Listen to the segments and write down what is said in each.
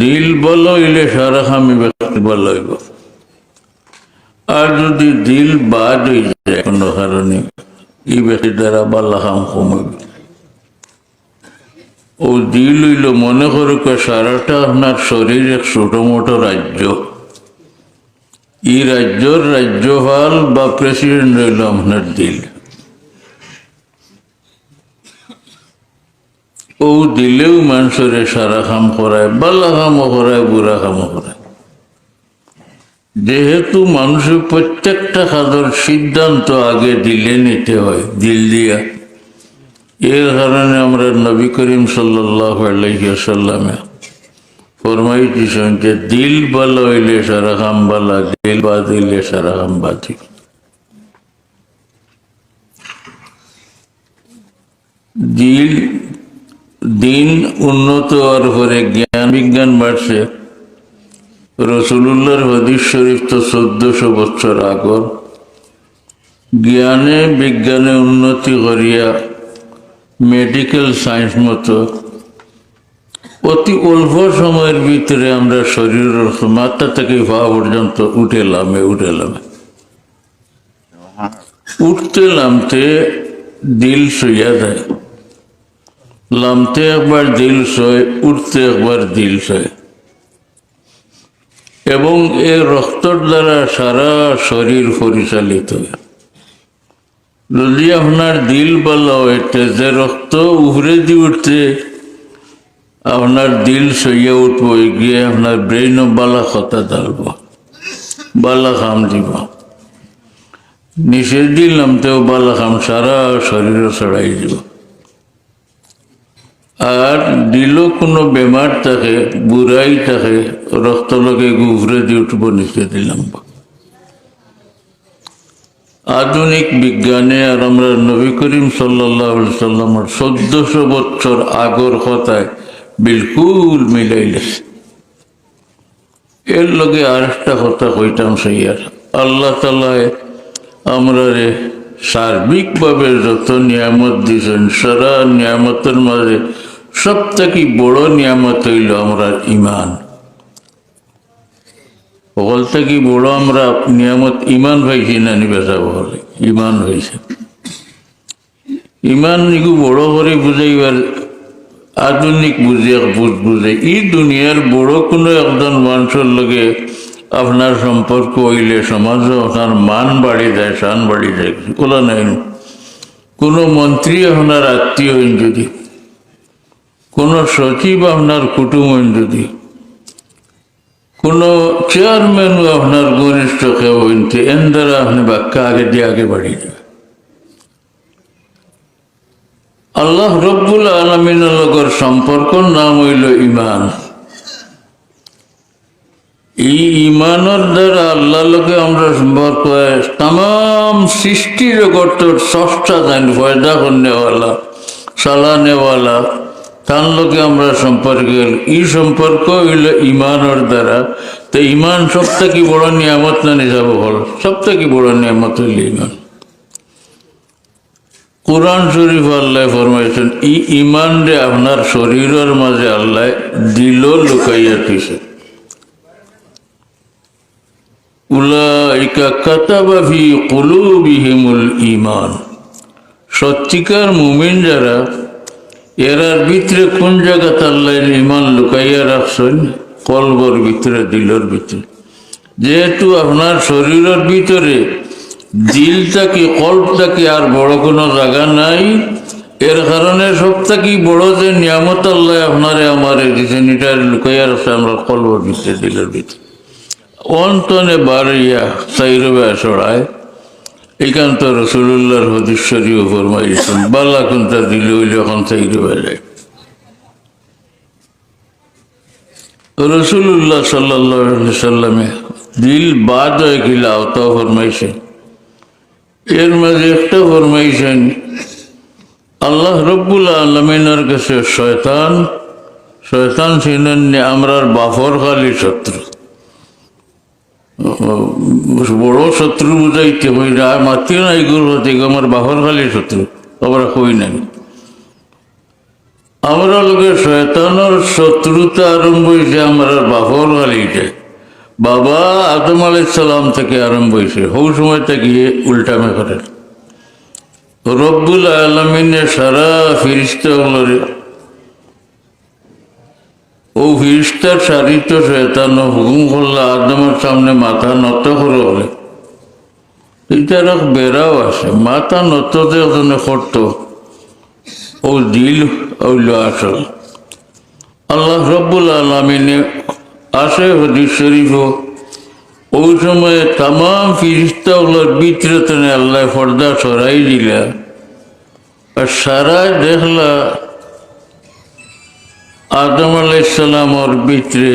দিল বলো, ইলে সারা খামি ব্যক্তি বলো আর যদি দিল বাদ হয়ে যায়, কোনো কারণে এই ব্যক্তি দ্বারা বাল্লা খাম কমবে ও দিল হইল, মনে করুক সারাটা আপনার শরীর এক ছোট মোটো রাজ্য। এই রাজ্যর রাজ্যপাল বা প্রেসিডেন্ট হইল আপনার দিল। ও দিলেও মানুষের সারা কাম করায়, বালা কামও করায়, বুড়া কামও করায়। যেহেতু মানুষের প্রত্যেকটা কাজের সিদ্ধান্ত আগে দিলে নিতে হয়, দিল দিয়া। এর কারণে আমরা নবী করিম সাল্লাহ আলাইসাল্লামে ফরমাই দিয়েছেন যে দিল ভালো হইলে সারা কাম বালা, দিল বাদ হইলে সারা কাম বাদি। দিল দিন উন্নত হওয়ার পরে জ্ঞান বিজ্ঞান বাড়ছে। রসুল্লাহর হদিস শরীফ তো চোদ্দশো বছর আগর। জ্ঞানে বিজ্ঞানে উন্নতি করিয়া মেডিকেল সায়েন্স মতো অতি অল্প সময়ের ভিতরে আমরা শরীরের মাথা থেকে পা পর্যন্ত উঠে লামে উঠে লামে উঠতে নামতে দিল শুইয়া যায়। লামতে একবার দিল সয় উঠতে একবার দিল সয়। এবং এই রক্তর দ্বারা সারা শরীর পরিচালিত। যদি আপনার দিল ভালো হয় তেজে রক্ত উভরে দিয়ে উঠতে আপনার দিল সইয়া উঠবো গিয়ে আপনার ব্রেইনও বালা কথা ডালব বালা খাম দিব। নিষেধ দিলাম, তেও বালা খাম সারা শরীরে ছড়াই দিব। আর দিল কোনো বেমার থাকে বুড়াই থাকে রক্ত লগে গুভরে দিয়ে উঠব নিচে দিলাম আধুনিক বিজ্ঞানে আর আমরা নবী করিম সাল্লাহ সাল্লামের চোদ্দশো বছর আগর কথায় বিলকুল মিলাইলে এর লগে আর একটা কথা কইতাম সেই আর আল্লাহ তালায় আমরা রে সার্বিকভাবে যত নিয়ামত দিয়েছেন সারা নিয়ামতের মাঝে সব থেকে বড় নিয়ামত হইল আমরা ইমান সকল থেকে বড় আমরা নিয়ামত ইমান পাইছি না নিবেশা বলে ইমান হয়েছে ইমান নিকু বড় করে বুঝাইবার আধুনিক বুঝিয়া বুঝ বুঝে। এই দুনিয়ার বড় কোনো একজন মানুষের লগে আপনার সম্পর্ক হইলে সমাজে আপনার মান বাড়ি যায়, শান বাড়ি যায় ওলা নাই। কোনো মন্ত্রী আপনার আত্মীয় হইন যদি। কোনো সচিব আপনার কুটুম হইন যদি, কোনো চেয়ারম্যানও আপনার ঘনিষ্ঠ কেউ হইনতে এন দ্বারা আপনি বাক্যা আগে দিয়ে আগে বাড়িয়ে যাবে আল্লাহ রব্বুল আলমিনের লগর সম্পর্কর নাম হইল ইমান এই ইমানের দ্বারা আল্লাহ লোকে আমরা সম্পর্ক তাম সৃষ্টি জগতের ষষ্ঠা জান ফয়দা করনেওয়ালা চালানেওয়ালা তার লোকে আমরা সম্পর্ক এই সম্পর্ক হইল ইমানের দ্বারা। তো ইমান সব থেকে বড় নিয়ামত না নিজাব হল? সব থেকে বড় নিয়ামত হইল ইমান। কোরআন শরীফ আল্লাহ ফরমাইছেন, ই ইমান রে আপনার শরীরের মাঝে আল্লাহ দিল লুকাইয়া দিছে। উলাইকা কাতাবা ফি কুলুবিহিমুল ইমান। সত্যিকার মুমিন যারা এরার ভিতরে কোন জায়গাতে আল্লাহ ইমান লুকাইয়া রাখছেন? কলবর ভিতরে, দিলর ভিতরে। যেহেতু আপনার শরীরের ভিতরে দিলটাকে কল্পটাকে আর বড় কোনো জায়গা নাই, এর কারণে সব থেকে বড় যে নিয়ামত আল্লাহ আপনারে আমার দিচ্ছেন এটা লুকাইয়া রাখছে আমরা কলবর ভিতরে, দিলের ভিতরে। অন্তনে বাড়িয়া সাইরবে সড়ায় এখান তো রসুল্লাহর হদিশ্বরী ফরমাইছেন বাল্লা দিলে ওই যখন সাইরবে যায় রসুল্লাহ সাল্লাহ সাল্লামে দিল বাদ হয়ে গেলে আওতাও ফরমাইছেন। এর মাঝে একটা ফরমাইছেন, আল্লাহ রব্বুল আলমিনের কাছে শয়তান শয়তান ছিলেন আমরার বাফর খালি শত্রু। বড় শত্রু বুঝাইতে হই না মাতিও নাই গুরু হতে আমার বাহর খালি শত্রু আমরা কই নাই। আমরা লোকের শয়তানোর শত্রুতা আরম্ভ হয়েছে আমরা বাপর গালিতে বাবা আদম আলাইসালাম থেকে আরম্ভ হয়েছে হৌ সময় থেকে উল্টামে করে রব্বুল আলমিনে সারা ফিরিস্তাগুলোরে ও ফিরিস্তার সারিত শয়তান হুকুম করলে আদমের সামনে মাথা নত করে বলে। এটার এক বেড়াও আছে, মাথা নততে ওখানে করতো, ও দিল ওইল আসল। আল্লাহ রব্বুল আলমিনে আসে হদিস শরীফ ওই সময়ে তাম ফিরিস্তাগুলোর বিতরতনে আল্লাহ পর্দা সরাই দিলা। আর সারাই দেখলা আদম আলাইসালামর ভিতরে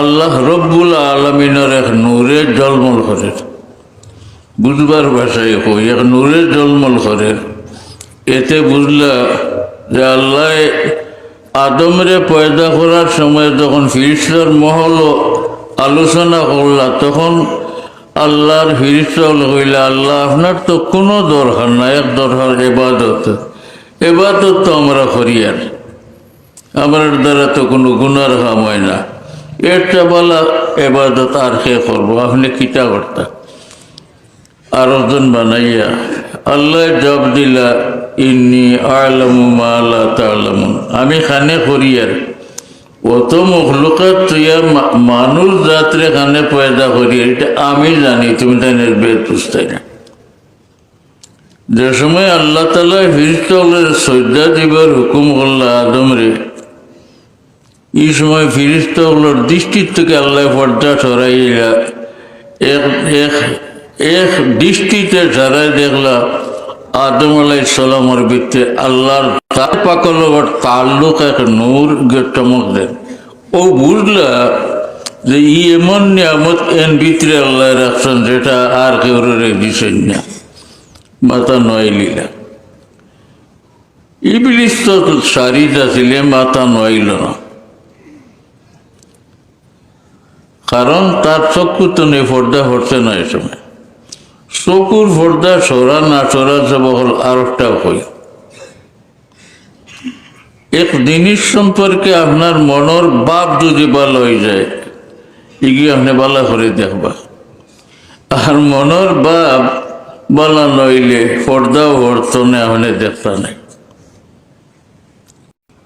আল্লাহ রব্বুল আলমিনের এক নূরে জলমল করে। বুঝবার ভাষায় কই, এক নূরে জলমল করে। এতে বুঝলা যে আল্লাহ আদমরে পয়দা করার সময় যখন ফিরিস্তার মহল আলোচনা করলা, তখন আল্লাহর ফিরিস্তাল হইলে আল্লাহ, আপনার তো কোনো দরকার না এক দরকার এবাদত। এবাদত তো আমরা করি আর। আমার দ্বারা তো কোনো গুণার কাম হয় না। এটা বলা এবাদত আর কে করব? আপনি কিতা করতা? আর ওজন বানাইয়া, আল্লাহ জব দিলা, ইন্নি আলামু মালা তালামুন। আমি খানে করি আর। অত মখলুকাত তুইয়া মা- মানুষ জাতরে খানে পয়দা করি এটা আমি জানি, তুমি তাই বেদ পুস্তাই না। যে সময় আল্লাহ তালা ফিরিস্তলের শ্রদ্ধা দিবার হুকুম করলা আদমরে এই সময় ফিরিস্তগুলোর দৃষ্টির থেকে আল্লাহ পর্দা সরাইয়া এক এক দৃষ্টিতে সরাই দেখলা আদম আলাই সালামর ভিতরে আল্লাহর তার পাকল তাল্লুক এক নূর গে- চমক দেন। ও বুঝলা যে ই এমন নিয়ামত এন ভিতরে আল্লাহ রাখছেন যেটা আর কেউ দিছেন না। মাথা নয় লীলা। ইবলিস তো সারিটা ছিলে মাথা নইল না। কারণ তার চক্ষু তো নেই পর্দা হচ্ছে না এই সময়। চকুর পর্দা সরা না সরা যাব হল আর একটা হই। এক জিনিস সম্পর্কে আপনার মনের বাপ যদি ভালো হয়ে যায়, এগিয়ে আপনি বালা করে দেখবা। আর মনের বাপ ভালো নইলে পর্দাও হরতনে আপনি দেখতা নাই।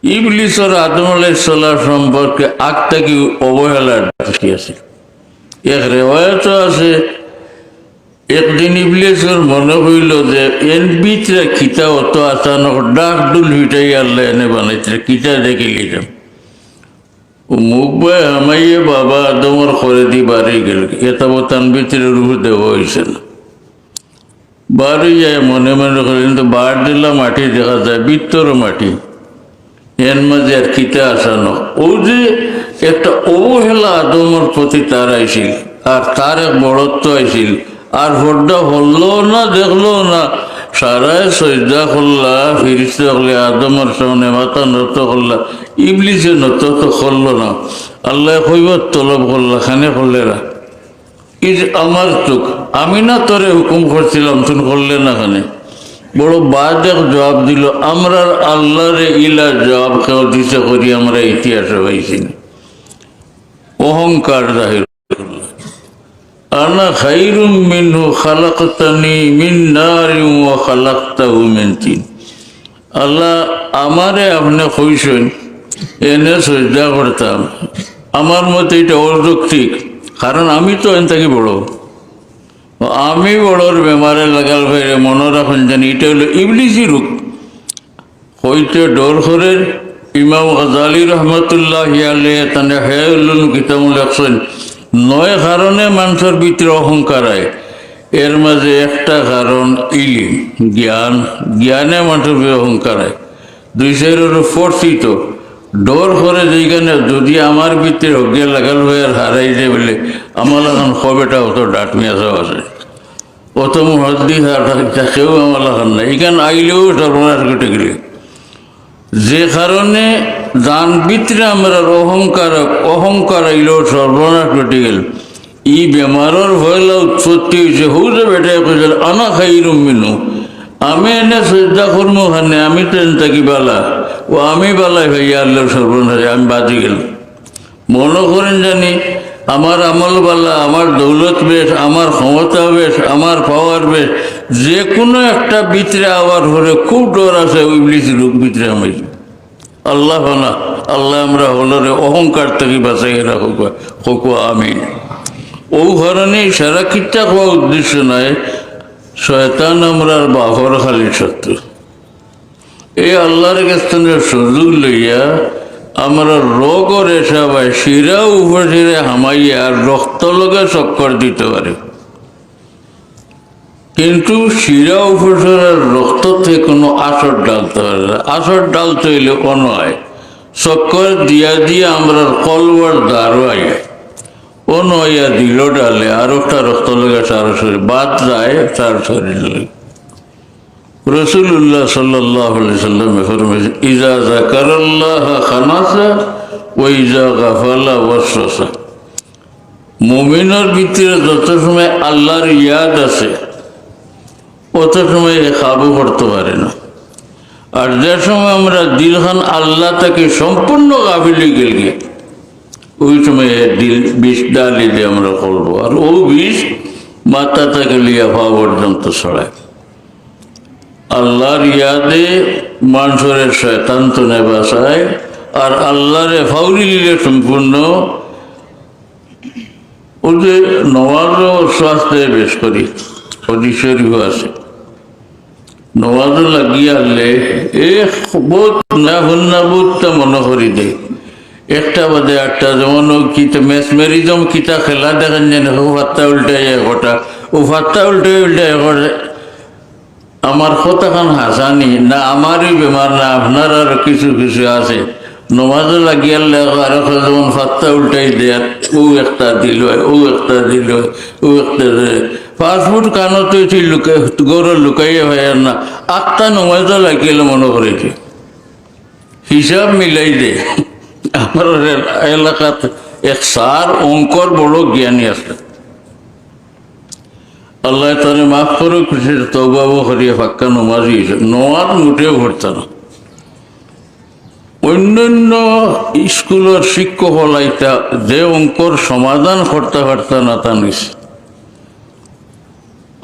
ইবলিসর আদম আলাইসাল্লাম সম্পর্কে আগ থেকে অবহেলার দৃষ্টি আছে? এক রেওয়ায়ত আছে, একদিন ইবলিসের মনে হইল যে এন ভিতরে কিতা অত আচানক ডাক ডুল হিটাই আল্লাহ এনে বানাইছে, কিতা দেখে লিলাম। মুখ বয় হামাইয়ে বাবা আদমর করে দি বাড়ি গেল এটা বোতান ভিতরে রূপ দেওয়া হয়েছে না। বাড়ি যায় মনে মনে করে কিন্তু বার দিলাম মাটি দেখা যায় বিত্তর মাটি। এর মাঝে আর কিতা আসানো? ও যে একটা অবহেলা আদমের প্রতি তার আইছিল, আর তার এক বড়ত্ব আইছিল। আর হড্ডা হল্লো না, দেখল না। সারায় সজ্জা করলা, ফিরিস্তে হলে আদমের সামনে মাথা নত করলা ইবলিসে নত তো করল না। আল্লাহ কইবার তলব করলা, খানে করলে না। এই যে আমার চোখ, আমি না তোরে হুকুম করছিলাম, তুমি করলে না খানে। বড় বাদ জবাব দিল আমরা আল্লাহরে ইলা জবাব কেউ দিছে করি, আমরা ইতিহাসে না। অহংকার জাহির। আনা খাইরুম মিনহু খালাকতানি মিন নারিম ওয়া খালাকতাহু মিন তিন আল্লাহ আমারে আপনি কইছেন, এনে সজ্জা করতাম আমার মতে এটা অযৌক্তিক, কারণ আমি তো এন থেকে বড় আমি বড়র বেমারে লাগাল ভাইরে মনে রাখুন জানি, এটা হলো ইবলিসি রূপ হইতে ডর করের ইমাম গজালি রহমতুল্লাহ ইয়ালে তানে হেউলুন কিতাব লেখছেন নয় কারণে মানুষের ভিতরে অহংকার এর মাঝে একটা কারণ ইলিম, জ্ঞান, জ্ঞানে মানুষের অহংকার আয়। দুই সাইডের ফর্সিত। ডর করে যেখানে যদি আমার ভিতরে অজ্ঞা লাগাল হয়ে হারাই যায় বলে, আমার এখন কবেটা অত ডাট মিয়াসও আছে। অত মহদ্দি কেউ আমার লাগান না এখানে আইলেও সর্বনাশ ঘটে গেলে। যে কারণে দান ভিতরে আমরা অহংকার অহংকার আইলেও সর্বনাশ ঘটে গেল। ই বেমারের ভয়লা উৎপত্তি হয়েছে। হৌরে বেটায় কইছিল আনা খাই মিনু। আমি এনে শ্রদ্ধা কর্ম খানে, আমি এন থাকি বালা। ও আমি বালাই ভাইয়া আল্লাহ সর্বনাশ, আমি বাজি গেলাম। মনে করেন জানি, আমার আমল বালা, আমার দৌলত বেশ, আমার ক্ষমতা বেশ, আমার পাওয়ার বেশ, যে কোনো একটা ভিতরে আবার হলে খুব ডর আছে, ওই বিলিস লোক ভিতরে আমি। আল্লাহ না, আল্লাহ আমরা হলরে অহংকার থেকে বাঁচাই রাখুক হোক আমিন। ও ধরনের সারা কিচ্ছা হওয়া উদ্দেশ্য নয় শয়তান আমরার বাহর খালি শত্রু। এই আল্লাহর কাছে সুযোগ লইয়া আমরা রোগ রেশা বা শিরা উপশিরে হামাইয়া রক্ত লগে চক্কর দিতে পারে। কিন্তু শিরা উপসরের থেকে কোনো আসর ডালতে পারে না। আসর ডালতে হইলে কোনো হয় চক্কর দিয়া দিয়ে আমরা কলবার দাঁড়ো আইয়া ও নয়া দিল ডালে আর একটা রক্ত লগে তার শরীর বাদ যায় তার শরীর লগে। রসুল্লাহ সাল্লাহ সাল্লাম ফরমেছে ইজা জাকারাল্লাহ খানাসা ও ইজা গাফালা ওয়াসা মুমিনের ভিতরে যত সময় আল্লাহর ইয়াদ আছে, অত সময় এ কাবু করতে পারে না। আর যে সময় আমরা দিলখান আল্লাহ তাকে সম্পূর্ণ গাফিলি গেলগে ওই সময় দিল বিষ ডালি দিয়ে আমরা করব আর ও বিষ মাথা থেকে লিয়া পাওয়া পর্যন্ত ছড়ায়। আল্লাহর ইয়াদে মানুষের শয়তান্ত নেবাসায় আর আল্লাহর ফাউরি লিলে সম্পূর্ণ ও যে নওয়াজও স্বাস্থ্যে বেশ করি অদিশরীয় আছে। নওয়াজও লাগিয়ে আনলে এ বহুত না হন্না বহুতটা মনে করি দেয় একটা বাদে আটটা যেমন কিতা মেসমেরিজম কিতা খেলা দেখেন যেন ও ফাত্তা উল্টাই একটা ও ফাত্তা উল্টে উল্টে আমার কতখান হাসানি, না আমারই বেমার, না আপনার আর কিছু কিছু আছে। নমাজও লাগিয়াল আর যেমন ফাত্তা উল্টাই দেয়, ও একটা দিল, ও একটা দিল, ও একটা পাসপোর্ট কানো তো এটি লুকাই, গৌর লুকাইয়ে হয় না আটটা নমাজও লাগিয়ালে মনে করেছে হিসাব মিলাই দে। আমার এলাকাত এক সার অঙ্কর বড় জ্ঞানী আছে। আল্লাহ তারে মাফ করে খুশি তৌবাবু করিয়ে ফাক্কা নমাজি নমাজ মোটেও ঘটত না। অন্যান্য স্কুলের শিক্ষক হলাইতা যে অঙ্কর সমাধান করতে পারত না তা নিছে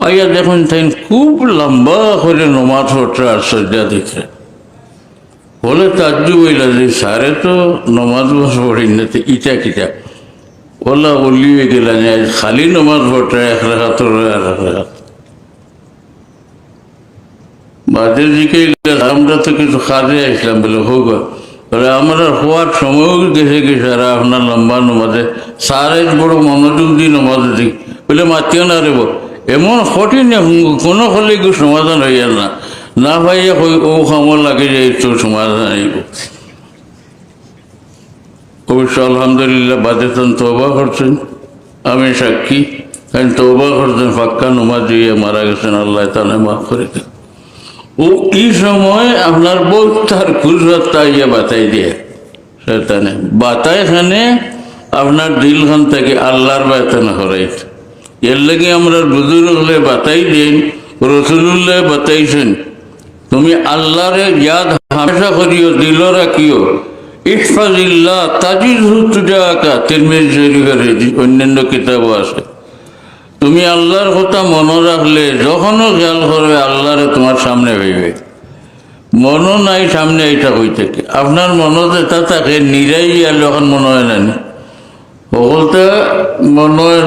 আইয়া দেখুন তাই খুব লম্বা করে নমাজ পড়তে আর সজ্জা দিতে বলে তাজ্জু বইলা যে, সারে তো নমাজ বস পড়ি না ইটা কিটা? ওলা বলিয়ে গেলেন খালি নমাজ পড়তে এক রেখাত বাদের দিকে আমরা তো কিছু কাজে আসলাম, বলে, হোক, বলে, আমরা হওয়ার সময়ও গেছে গেছে আর আপনার লম্বা নমাজে সারে বড় মনোযোগ দিয়ে নমাজ দিক বলে, মাতিও না রেব এমন কঠিন কোনো হলে সমাধান হইয়া না। না ভাইয়া ও খামর লাগে যে তো সমাধান আইব অবশ্য আলহামদুলিল্লাহ বাদেতন তৌবা করছেন। আমি সাক্ষী। কারণ তৌবা করছেন, ফাক্কা নুমা দিয়ে মারা গেছেন, আল্লাহ তানে মাফ করে দেন। ও এই সময় আপনার বউ তার কুজরতটা ইয়ে বাতাই দিয়ে? সেখানে বাতাইখানে আপনার দিলখান থেকে আল্লাহর বায়তানা করাইছে এর লাগে আমরা বুজুর্গ হলে বাতাই দিন রসুল্লাহ বাতাইছেন। তুমি আল্লাহরে ইয়াদ হামেশা করিও দিল রাখিও। ইহফাজিল্লাহ তাজিজ হুতুজাকা তিরমিজ শরীফের অন্যান্য কিতাবও আছে। তুমি আল্লাহর কথা মনে রাখলে যখনও খেয়াল করবে আল্লাহরে তোমার সামনে হইবে। মনও নাই সামনে এইটা হই থাকে। আপনার মনতে তা থাকে, নিরাই আর যখন মনে হয় না সকলতে মনে হয়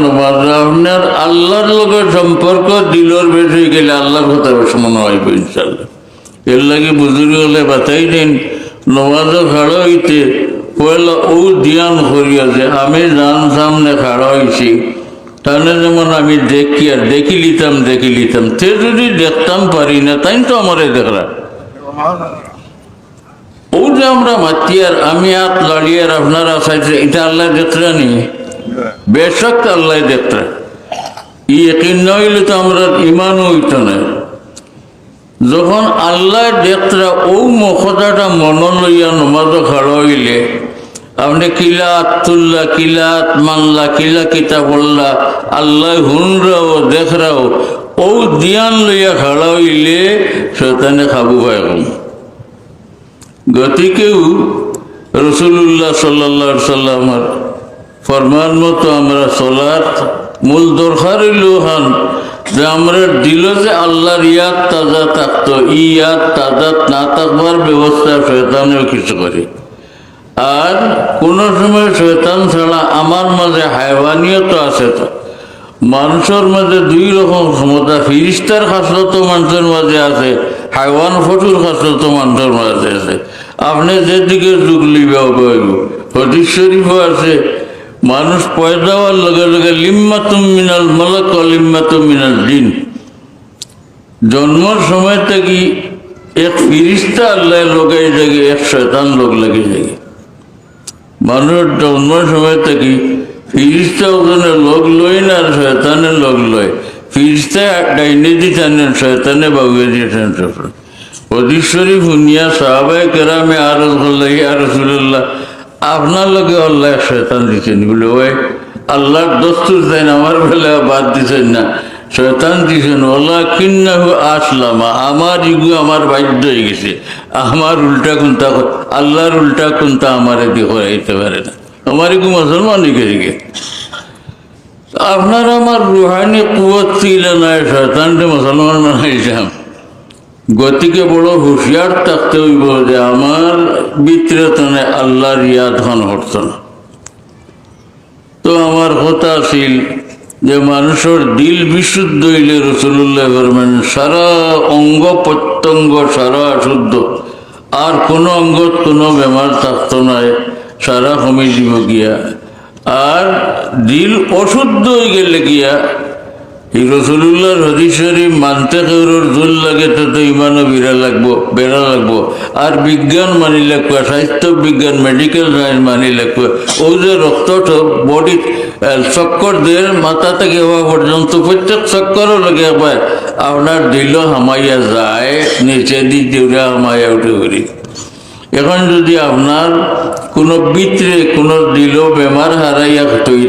আপনার আল্লাহর লোকের সম্পর্ক দিলর বেশ গেলে আল্লাহর কথা বেশ মনে হয় ইনশাল্লাহ এর লাগে বুজুর্গ হলে বাতাই দিন নমাজও খাড়া হইতে পয়লা ও ধ্যান করিয়া যে, আমি জান সামনে খাড়া হয়েছি তাহলে যেমন আমি দেখি আর দেখি লিতাম দেখি লিতাম তে যদি দেখতাম পারি না তাই তো আমারে দেখরা ও যে আমরা মাতিয়ার, আমি হাত লাড়িয়ার আপনারা সাইডে এটা আল্লাহ দেখরা নি? বেশক আল্লাহ দেখরা। ই একিন নইলে তো আমরা ইমানও হইতো না। যখন আল্লাহ দেখরা ও মখতাটা মন লইয়া নমাজ খাড়া হইলে, আপনি কিলাত তুল্লা, কিলাত মানলা, কিলা কিতা বললা আল্লাহ হুনরাও, দেখরাও ও দিয়ান লইয়া খাড়া হইলে শৈতানে খাবু পায় গতিকেও রসুল্লাহ সাল্লা সাল্লামার ফরমান মতো আমরা চলার মূল দরকার লোহান যে আমরা দিল যে আল্লাহর ইয়াদ তাজা থাকতো ইয়াদ তাজা না থাকবার ব্যবস্থা শয়তানেও কিছু করে। আর কোনো সময় শয়তান ছাড়া আমার মাঝে হাইওয়ানিয়ত আছে তো। মানুষের মাঝে দুই রকম ক্ষমতা, ফিরিস্তার খাসলত মানুষের মাঝে আছে হাইওয়ান ফটুর খাসলত মানুষের মাঝে আছে। আপনি যেদিকে যুগ লিবাও গইব শরীফও আছে মানুষ পয়দা হওয়ার লগে লগে লিম্মাতুম মিনাল মলক ও লিম্মাতুম মিনাল দিন। জন্মর সময় থেকে এক ফিরিস্তা আল্লাহ লোকাই জাগে, এক শয়তান লোক লাগে জাগে। মানুষের জন্মের সময় থেকে ফিরিস্তা ওখানে লোক লই না আর শয়তানের লোক লয়। ফিরিস্তা ডাইনে দিতেন, শয়তানে বাবুয়ে দিতেন অধীশ্বরী ভুনিয়া সাহাবাই কেরামে আর আর রসুল্লাহ আপনার লোকে আল্লাহ শয়তান দিচ্ছেন বলে, ওই আল্লাহর দস্তুর দেন, আমার বেলা বাদ দিচ্ছেন না। শয়তান দিচ্ছেন ওল্লাহ কিন্নাহু আসলামা, আমার ইগু আমার বাধ্য হয়ে গেছে। আমার উল্টা কোনটা আল্লাহর উল্টা কোনটা আমার এদি করাইতে পারে না। আমার ইগু মুসলমান দিকে আপনার আমার রুহানি কুয়ত ছিল না শয়তানটা মুসলমান বানাইছিলাম। গতিকে বড় হুঁশিয়ার থাকতে হইব যে আমার ভিতরে তনে আল্লাহর ইয়াদ হন হত না। তো আমার কথা ছিল যে মানুষের দিল বিশুদ্ধ হইলে রসুল্লাহ ফরমান সারা অঙ্গ প্রত্যঙ্গ সারা শুদ্ধ। আর কোনো অঙ্গত কোনো বেমার থাকতো নাই সারা কমে দিব গিয়া। আর দিল অশুদ্ধ হয়ে গেলে গিয়া এই রসুল্লাহর হদিস শরীফ মানতে কেউর জুল লাগে, তো ইমানও বিরা লাগবো, বেড়া লাগবো। আর বিজ্ঞান মানি লাগবো স্বাস্থ্য বিজ্ঞান মেডিকেল সায়েন্স মানি লাগবো। ও যে রক্ত বডি চক্কর দিয়ে মাথা থেকে হওয়া পর্যন্ত প্রত্যেক চক্করও লাগে পায় আপনার দিল হামাইয়া যায়, নিচে দি দিউরা হামাইয়া উঠে করি এখন যদি আপনার কোনো বিত্রে কোনো দিল বেমার হারাইয়া তৈরি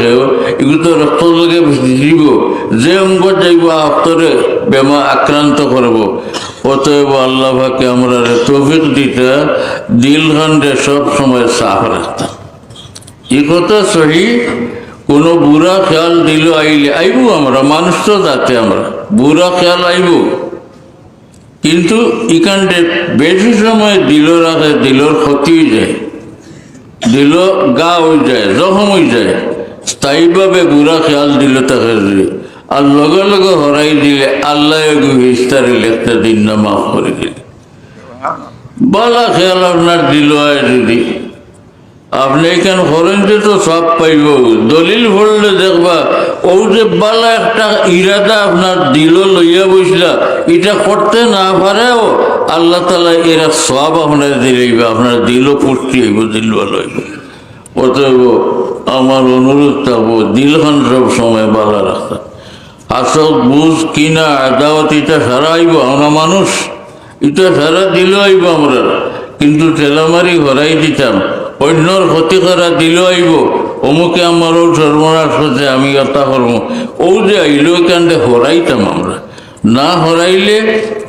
খেও এগুলো তো রক্ত লগে দিব। যে অঙ্গ যাইব আত্মরে বেমার আক্রান্ত করব অতএব আল্লাহ ভাকে আমরা তৌফিক দিতে দিল খানরে সব সময় সাফ রাখতাম এ কথা সহি কোনো বুড়া খেয়াল দিল আইলে আইব আমরা মানুষ তো যাতে আমরা বুড়া খেয়াল আইব কিন্তু এখানটে বেশি সময় দিল রাখে দিলর ক্ষতি যায়। দিল, গা হয়ে যায়, জখম হয়ে যায়। স্থায়ীভাবে বুড়া খেয়াল দিল তাকে আর লগে লগে হরাই দিলে, আল্লাহ ইস্তারে লেখতে দিন না মাফ করে দিলে। বালা খেয়াল আপনার দিল হয় যদি। আপনি এখানে হরেন্দ্রে তো সব পাইব। দলিল ভরলে দেখবা ও যে বালা একটা ইরাদা আপনার দিল লইয়া বসলা এটা করতে না পারেও আল্লাহ তালা এরা সব আপনার দিলেইবে আপনার দিল পুষ্টি হইব, দিল ভালো হইব। অতএব আমার অনুরোধ থাকব, দিলখান সব সময় বালা রাখা আসল বুঝ কিনা আদাওয়াত এটা সারা আইব আমরা মানুষ, এটা সারা দিল আইব আমরা। কিন্তু ঠেলামারি হরাই দিতাম, অন্যর ক্ষতি করা দিল আইব অমুকে আমার ও সর্বনাশ হচ্ছে আমি কথা করব ও যে আইল কান্দে হরাইতাম আমরা। না হরাইলে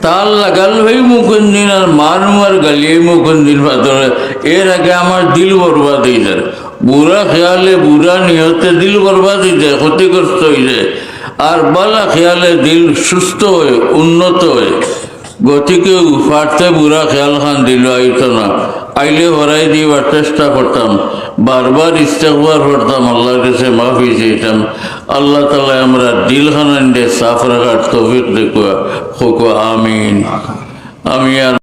তার লাগাল ভাই মুকুন্দিন আর মার মার গালিয়ে মুকুন্দিন ভাতরে এর আগে আমার দিল বরবাদ হয়ে যায়। বুড়া খেয়ালে বুড়া নিহতে দিল বরবাদ হয়ে যায়, ক্ষতিগ্রস্ত হয়ে যায়। আর বালা খেয়ালে দিল সুস্থ হয়ে উন্নত হয়ে গতিকে ফাটতে বুড়া খেয়াল খান দিল, আইত না। আইলে হরাই দিবার চেষ্টা করতাম। বারবার ইস্তেকবার করতাম, আল্লাহর কাছে মাফি চাইতাম আল্লাহ তালা আমরা দিল খানান সাফ রাখার তফিক দেখুয়া খোকো আমিন। আমি আর